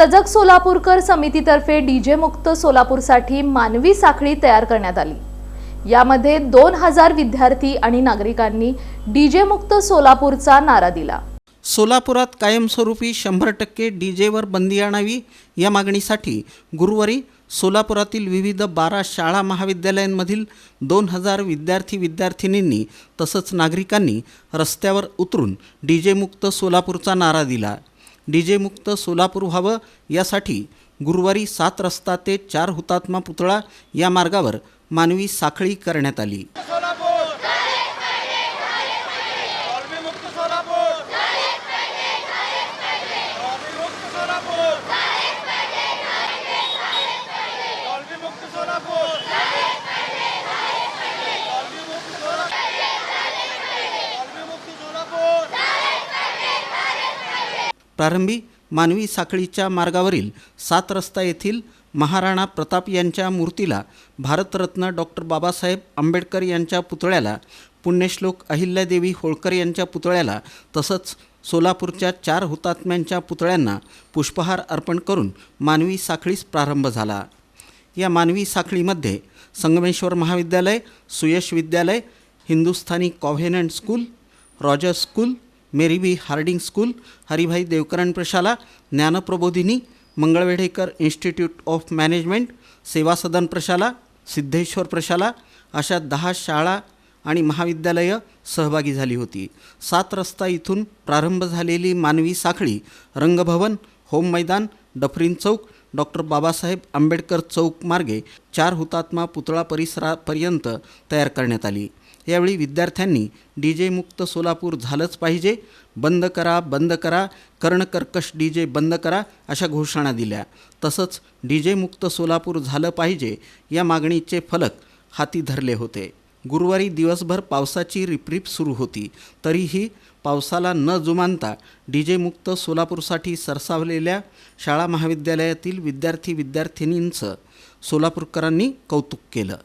सजग सोलापूरकर समितीतर्फे डीजे मुक्त सोलापूरसाठी मानवी साखळी तयार करण्यात आली. यामध्ये दोन हजार विद्यार्थी आणि नागरिकांनी डीजे मुक्त सोलापूरचा नारा दिला. सोलापुरात कायमस्वरूपी शंभर टक्के डीजेवर बंदी आणावी या मागणीसाठी गुरुवारी सोलापुरातील विविध बारा शाळा महाविद्यालयांमधील दोन हजार विद्यार्थी विद्यार्थिनींनी तसंच नागरिकांनी रस्त्यावर उतरून डीजेमुक्त सोलापूरचा नारा दिला. डीजेमुक्त सोलापूर व्हावं यासाठी गुरुवारी सात रस्ता ते चार हुतात्मा पुतळा या मार्गावर मानवी साखळी करण्यात आली. सोलापूर मुक्त सोलापूर मुक्त सोलापूर मुक्त सोलापूर प्रारंभी मानवी साखळीच्या मार्गावरील सात रस्ता येथील महाराणा प्रताप यांच्या मूर्तीला भारतरत्न डॉक्टर बाबासाहेब आंबेडकर यांच्या पुतळ्याला पुण्यश्लोक अहिल्यादेवी होळकर यांच्या पुतळ्याला तसंच सोलापूरच्या चार हुतात्म्यांच्या पुतळ्यांना पुष्पहार अर्पण करून मानवी साखळीस प्रारंभ झाला. या मानवी साखळीमध्ये संगमेश्वर महाविद्यालय सुयश विद्यालय Hindusthani covenant school Roger school Mary B Harding school Haribhai Devkaran प्रशाला Jnanaprabodhini Mangalvedhekar institute of management Seva Sadan प्रशाला सिद्धेश्वर प्रशाला अशा दहा शाळा आणि महाविद्यालयं सहभागी झाली होती. सात रस्ता इथून प्रारंभ झालेली मानवी साखळी Rangbhavan home Maidan Dufferin Chowk doctor Babasaheb Ambedkar Chowk मार्गे चार हुतात्मा पुतळा परिसरापर्यंत तयार करण्यात आली. यावेळी विद्यार्थ्यांनी डी जे मुक्त सोलापूर झालंच पाहिजे. बंद करा बंद करा. कर्णकर्कश डी जे बंद करा अशा घोषणा दिल्या. तसंच डी जे मुक्त सोलापूर झालं पाहिजे या मागणीचे फलक हाती धरले होते. गुरुवारी दिवसभर पावसाची रिपरिप सुरू होती. तरीही पावसाला न जुमानता डी जे मुक्त सोलापूरसाठी सरसावलेल्या शाळा महाविद्यालयातील विद्यार्थी विद्यार्थिनींचं सोलापूरकरांनी कौतुक केलं.